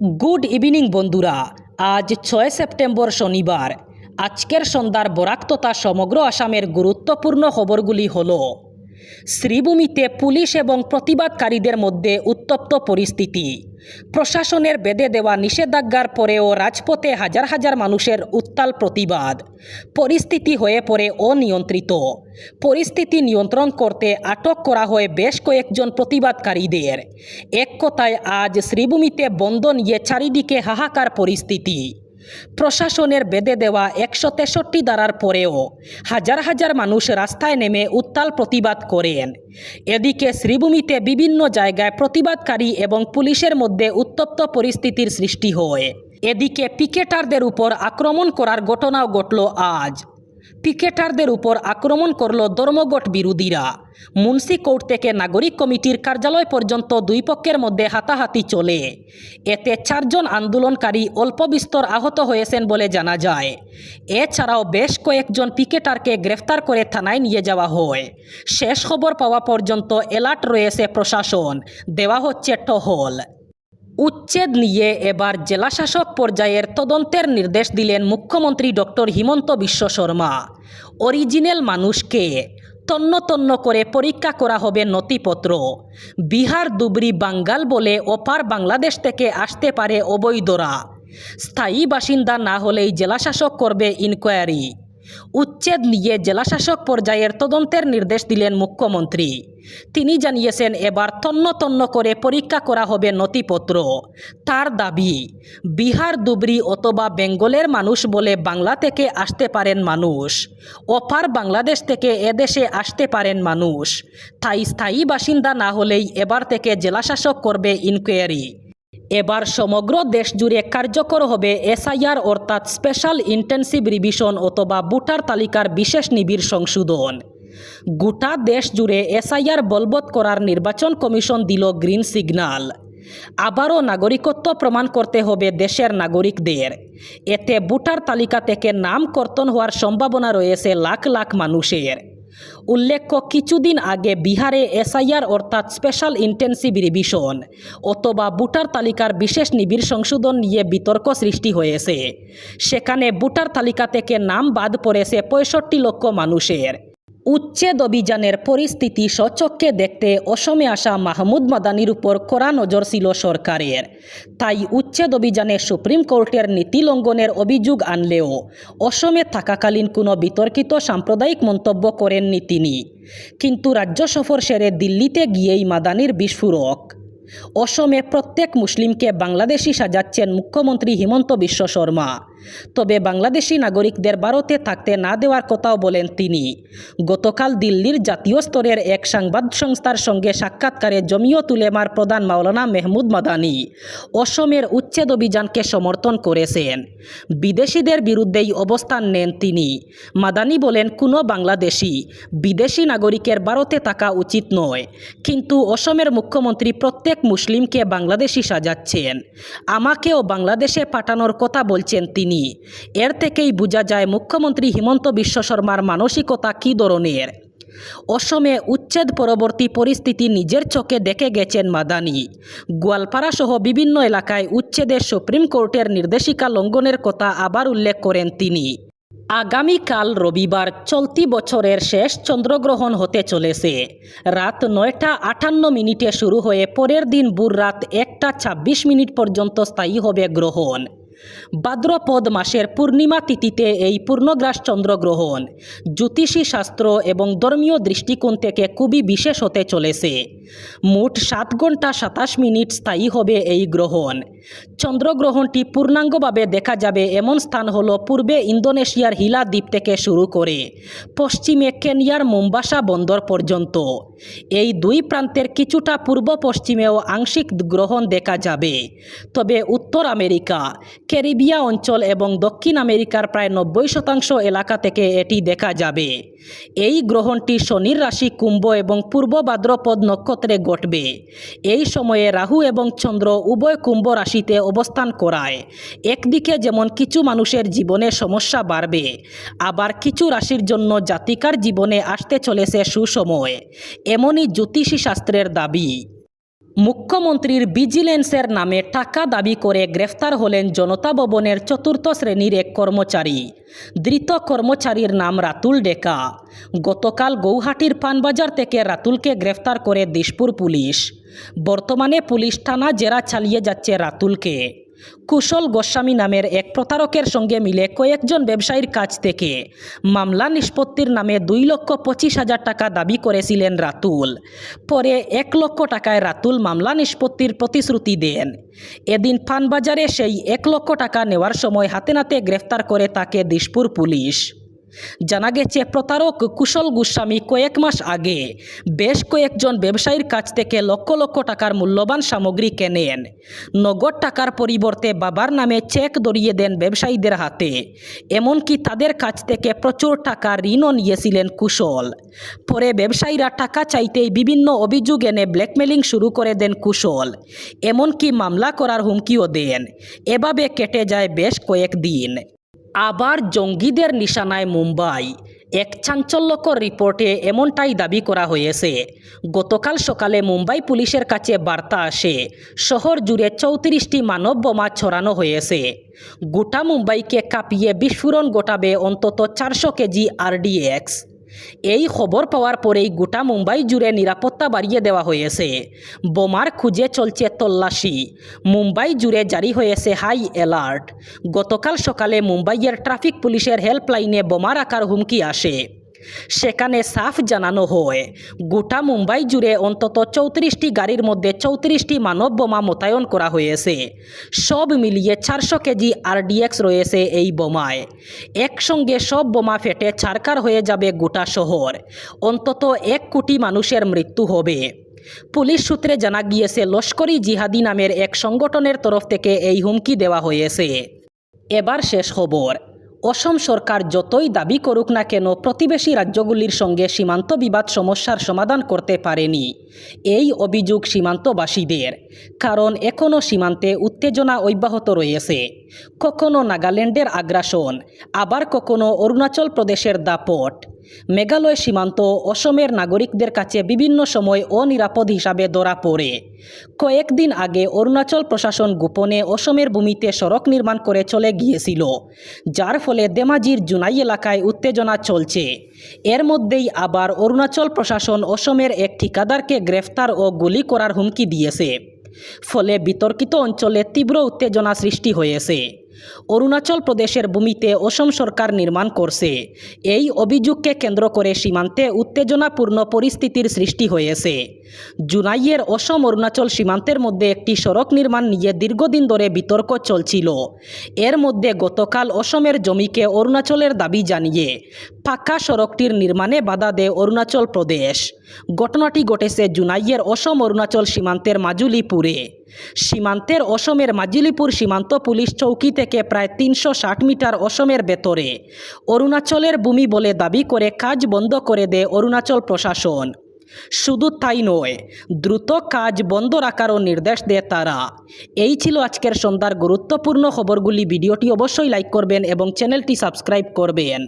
Good evening বন্ধুরা। আজ ছয় সেপ্টেম্বর শনিবার। আজকের সন্ধ্যার বরাক তথা সমগ্র আসামের গুরুত্বপূর্ণ খবরগুলি হল শ্রীভূমিতে পুলিশ এবং প্রতিবাদকারীদের মধ্যে উত্তপ্ত পরিস্থিতি। প্রশাসনের বেঁধে দেওয়া নিষেধাজ্ঞার পরেও রাজপথে হাজার হাজার মানুষের উত্তাল প্রতিবাদ। পরিস্থিতি হয়ে পড়ে অনিয়ন্ত্রিত। পরিস্থিতি নিয়ন্ত্রণ করতে আটক করা হয় বেশ কয়েকজন প্রতিবাদকারীদের। এক কথায়, আজ শ্রীভূমিতে বন্ধ নিয়ে চারিদিকে হাহাকার পরিস্থিতি। প্রশাসনের বেঁধে দেওয়া একশো তেষট্টি ধারার পরেও হাজার হাজার মানুষ রাস্তায় নেমে উত্তাল প্রতিবাদ করেন। এদিকে শ্রীভূমিতে বিভিন্ন জায়গায় প্রতিবাদকারী এবং পুলিশের মধ্যে উত্তপ্ত পরিস্থিতির সৃষ্টি হয়। এদিকে পিকেটারদের উপর আক্রমণ করার ঘটনাও ঘটল আজ। পিকেটারদের উপর আক্রমণ করল ধর্মঘট বিরোধীরা। মুন্সি কোর্ট থেকে নাগরিক কমিটির কার্যালয় পর্যন্ত দুই পক্ষের মধ্যে হাতাহাতি চলে। এতে চারজন আন্দোলনকারী অল্প বিস্তর আহত হয়েছেন বলে জানা যায়। এছাড়াও বেশ কয়েকজন পিকেটারকে গ্রেফতার করে থানায় নিয়ে যাওয়া হয়। শেষ খবর পাওয়া পর্যন্ত অ্যালার্ট রয়েছে প্রশাসন। দেওয়া হচ্ছে টহল। উচ্ছেদ নিয়ে এবার জেলাশাসক পর্যায়ের তদন্তের নির্দেশ দিলেন মুখ্যমন্ত্রী ডক্টর হিমন্ত বিশ্ব শর্মা। অরিজিনাল মানুষকে তন্ন তন্ন করে পরীক্ষা করা হবে নথিপত্র। বিহার দুবরি বাঙ্গাল বলে ওপার বাংলাদেশ থেকে আসতে পারে অবৈধরা। স্থায়ী বাসিন্দা না হলেই জেলাশাসক করবে ইনকোয়ারি উচ্ছেদ নিয়ে জেলাশাসক পর্যায়ের তদন্তের নির্দেশ দিলেন মুখ্যমন্ত্রী। তিনি জানিয়েছেন, এবার তন্ন তন্ন করে পরীক্ষা করা হবে নথিপত্র। তার দাবি, বিহার, দুবরি অথবা বেঙ্গলের মানুষ বলে বাংলা থেকে আসতে পারেন মানুষ। অপার বাংলাদেশ থেকে এদেশে আসতে পারেন মানুষ। তাই স্থায়ী বাসিন্দা না হলেই এবার থেকে জেলাশাসক করবে ইনকোয়ারি। এবার সমগ্র দেশ জুড়ে কার্যকর হবে এসআইআর অর্থাৎ স্পেশাল ইন্টেন্সিভ রিভিশন অথবা ভোটার তালিকার বিশেষ নিবিড় সংশোধন। গোটা দেশ জুড়ে এসআইআর বলবৎ করার নির্বাচন কমিশন দিল গ্রিন সিগন্যাল আবারও নাগরিকত্ব প্রমাণ করতে হবে দেশের নাগরিকদের। এতে ভোটার তালিকা থেকে নাম কর্তন হওয়ার সম্ভাবনা রয়েছে লাখ লাখ মানুষের। উল্লেখ্য, কিছুদিন আগে বিহারে এসআইআর অর্থাৎ স্পেশাল ইন্টেন্সিভ রিভিশন অথবা ভোটার তালিকার বিশেষ নিবিড় সংশোধন নিয়ে বিতর্ক সৃষ্টি হয়েছে। সেখানে ভোটার তালিকা থেকে নাম বাদ পড়েছে পঁয়ষট্টি লক্ষ মানুষের। উচ্ছেদ অভিযানের পরিস্থিতি সচক্ষে দেখতে অসমে আসা মাহমুদ মাদানির উপর কড়া নজর ছিল সরকারের। তাই উচ্ছেদ অভিযানে সুপ্রিম কোর্টের নীতি লঙ্ঘনের অভিযোগ আনলেও অসমে থাকাকালীন কোনো বিতর্কিত সাম্প্রদায়িক মন্তব্য করেননি তিনি। কিন্তু রাজ্য সফর সেরে দিল্লিতে গিয়েই মাদানির বিস্ফোরক। অসমে প্রত্যেক মুসলিমকে বাংলাদেশি সাজাচ্ছেন মুখ্যমন্ত্রী হিমন্ত বিশ্ব শর্মা। তবে বাংলাদেশি নাগরিকদের ভারতে থাকতে না দেওয়ার কথাও বলেন তিনি। গতকাল দিল্লির জাতীয় স্তরের এক সংবাদ সংস্থার সঙ্গে সাক্ষাৎকারে জমিয়ত উলেমার প্রধান মাওলানা মেহমুদ মাদানি অসমের উচ্ছেদ অভিযানকে সমর্থন করেছেন। বিদেশিদের বিরুদ্ধেই অবস্থান নেন তিনি। মাদানি বলেন, কোনো বাংলাদেশি বিদেশি নাগরিকের ভারতে থাকা উচিত নয়, কিন্তু অসমের মুখ্যমন্ত্রী প্রত্যেক মুসলিমকে বাংলাদেশি সাজাচ্ছেন। আমাকেও বাংলাদেশে পাঠানোর কথা বলছেন তিনি। এর থেকেই বোঝা যায় মুখ্যমন্ত্রী হিমন্ত বিশ্ব শর্মার মানসিকতা কী ধরনের। অসমে উচ্ছেদ পরবর্তী পরিস্থিতি নিজের চোখে দেখে গেছেন মাদানি। গোয়ালপাড়া সহ বিভিন্ন এলাকায় উচ্ছেদের সুপ্রিম কোর্টের নির্দেশিকা লঙ্ঘনের কথা আবার উল্লেখ করেন তিনি। আগামীকাল রবিবার চলতি বছরের শেষ চন্দ্রগ্রহণ হতে চলেছে। রাত নয়টা আটান্ন মিনিটে শুরু হয়ে পরের দিন বুর রাত একটা ছাব্বিশ মিনিট পর্যন্ত স্থায়ী হবে গ্রহণ। ভাদ্রপদ মাসের পূর্ণিমা তিথিতে এই পূর্ণগ্রাস চন্দ্রগ্রহণ। জ্যোতিষী শাস্ত্র এবং ধর্মীয় দৃষ্টিকোণ থেকে খুবই বিশেষ হতে চলেছে। মোট সাত ঘণ্টা সাতাশ মিনিট স্থায়ী হবে এই গ্রহণ। চন্দ্রগ্রহণটি পূর্ণাঙ্গভাবে দেখা যাবে এমন স্থান হল পূর্বে ইন্দোনেশিয়ার হিলা দ্বীপ থেকে শুরু করে পশ্চিমে কেনিয়ার মোম্বাসা বন্দর পর্যন্ত। এই দুই প্রান্তের কিছুটা পূর্ব পশ্চিমেও আংশিক গ্রহণ দেখা যাবে। তবে উত্তর আমেরিকা, ক্যারিবিয়া অঞ্চল এবং দক্ষিণ আমেরিকার প্রায় নব্বই শতাংশ এলাকা থেকে এটি দেখা যাবে। এই গ্রহণটি শনির রাশি কুম্ভ এবং পূর্ব ভাদ্রপদ নক্ষত্রে ঘটবে। এই সময়ে রাহু এবং চন্দ্র উভয় কুম্ভ রাশিতে অবস্থান করায়। একদিকে যেমন কিছু মানুষের জীবনে সমস্যা বাড়বে, আবার কিছু রাশির জন্য জাতিকার জীবনে আসতে চলেছে সুসময়। এমনই জ্যোতিষী শাস্ত্রের দাবি। মুখ্যমন্ত্রীর ভিজিলেন্সের নামে টাকা দাবি করে গ্রেফতার হলেন জনতা ভবনের চতুর্থ শ্রেণির এক কর্মচারী। ধৃত কর্মচারীর নাম রাতুল ডেকা। গতকাল গৌহাটির পানবাজার থেকে রাতুলকে গ্রেফতার করে দিশপুর পুলিশ। বর্তমানে পুলিশ থানা জেরা চালিয়ে যাচ্ছে রাতুলকে। কুশল গোস্বামী নামের এক প্রতারকের সঙ্গে মিলে কয়েকজন ব্যবসায়ীর কাছ থেকে মামলা নিষ্পত্তির নামে দুই লক্ষ পঁচিশ হাজার টাকা দাবি করেছিলেন রাতুল। পরে এক লক্ষ টাকায় রাতুল মামলা নিষ্পত্তির প্রতিশ্রুতি দেন। এদিন ফানবাজারে সেই এক লক্ষ টাকা নেওয়ার সময় হাতে নাতে গ্রেফতার করে তাকে দিশপুর পুলিশ। জানা গেছে প্রতারক কুশল গোস্বামী কয়েক মাস আগে বেশ কয়েকজন ব্যবসায়ীর কাছ থেকে লক্ষ লক্ষ টাকার মূল্যবান সামগ্রী কেনেন। নগদ টাকার পরিবর্তে বাবার নামে চেক ধরিয়ে দেন ব্যবসায়ীদের হাতে। এমনকি তাদের কাছ থেকে প্রচুর টাকা ঋণও নিয়েছিলেন কুশল। পরে ব্যবসায়ীরা টাকা চাইতেই বিভিন্ন অভিযোগ এনে ব্ল্যাকমেলিং শুরু করে দেন কুশল। এমনকি মামলা করার হুমকিও দেন। এভাবে কেটে যায় বেশ কয়েকদিন। আবার জঙ্গিদের নিশানায় মুম্বাই। এক চাঞ্চল্যকর রিপোর্টে এমনটাই দাবি করা হয়েছে। গতকাল সকালে মুম্বাই পুলিশের কাছে বার্তা আসে, শহর জুড়ে চৌত্রিশটি মানব বোমা ছড়ানো হয়েছে। গোটা মুম্বাইকে কাঁপিয়ে বিস্ফোরণ গোটাবে অন্তত চারশো কেজি আরডিএক্স। এই খবর পাওয়ার পরেই গোটা মুম্বাই জুড়ে নিরাপত্তা বাড়িয়ে দেওয়া হয়েছে। বোমার খুঁজে চলছে তল্লাশি। মুম্বাই জুড়ে জারি হয়েছে হাই অ্যালার্ট। গতকাল সকালে মুম্বাইয়ের ট্রাফিক পুলিশের হেল্পলাইনে বোমার আকার হুমকি আসে। সেখানে সাফ জানানো হয়। গোটা মুম্বাই জুড়ে অন্তত চৌত্রিশটি গাড়ির মধ্যে চৌত্রিশটি মানব বোমা মোতায়েন করা হয়েছে। সব মিলিয়ে চারশো কেজি আরডিএক্স রয়েছে এই বোমায়। একসঙ্গে সব বোমা ফেটে ছারকার হয়ে যাবে গোটা শহর। অন্তত এক কোটি মানুষের মৃত্যু হবে। পুলিশ সূত্রে জানা গিয়েছে, লস্করি জিহাদি নামের এক সংগঠনের তরফ থেকে এই হুমকি দেওয়া হয়েছে। এবার শেষ খবর। অসম সরকার যতই দাবি করুক না কেন, প্রতিবেশী রাজ্যগুলির সঙ্গে সীমান্ত বিবাদ সমস্যার সমাধান করতে পারেনি। এই অভিযোগ সীমান্তবাসীদের। কারণ এখনও সীমান্তে উত্তেজনা অব্যাহত রয়েছে। কখনো নাগাল্যান্ডের আগ্রাসন, আবার কখনো অরুণাচল প্রদেশের দাপট। মেঘালয় সীমান্ত, অসমের নাগরিকদের কাছে বিভিন্ন সময় অনিরাপদ হিসাবে ধরা পড়ে। কয়েকদিন আগে অরুণাচল প্রশাসন গোপনে অসমের ভূমিতে সড়ক নির্মাণ করে চলে গিয়েছিল, যার ফলে দেমাজির জুনাই এলাকায় উত্তেজনা চলছে। এর মধ্যেই আবার অরুণাচল প্রশাসন অসমের এক ঠিকাদারকে গ্রেফতার ও গুলি করার হুমকি দিয়েছে। ফলে বিতর্কিত অঞ্চলে তীব্র উত্তেজনা সৃষ্টি হয়েছে। অরুণাচল প্রদেশের ভূমিতে অসম সরকার নির্মাণ করছে। এই অভিযোগকে কেন্দ্র করে সীমান্তে উত্তেজনাপূর্ণ পরিস্থিতির সৃষ্টি হয়েছে। জুনাইয়ের অসম অরুণাচল সীমান্তের মধ্যে একটি সড়ক নির্মাণ নিয়ে দীর্ঘদিন ধরে বিতর্ক চলছিল। এর মধ্যে গতকাল অসমের জমিকে অরুণাচলের দাবি জানিয়ে পাকা সড়কটির নির্মাণে বাধা দেয় অরুণাচল প্রদেশ। ঘটনাটি ঘটেছে জুনাইয়ের অসম অরুণাচল সীমান্তের মাজুলিপুরে। সীমান্তের অসমের মাজিলিপুর সীমান্ত পুলিশ চৌকি থেকে প্রায় তিনশো ষাট মিটার অসমের ভেতরে। অরুণাচলের ভূমি বলে দাবি করে কাজ বন্ধ করে দেয় অরুণাচল প্রশাসন। শুধু তাই নয়, দ্রুত কাজ বন্ধ রাখারও নির্দেশ দেয় তারা। এই ছিল আজকের সন্ধ্যার গুরুত্বপূর্ণ খবরগুলি। ভিডিওটি অবশ্যই লাইক করবেন এবং চ্যানেলটি সাবস্ক্রাইব করবেন।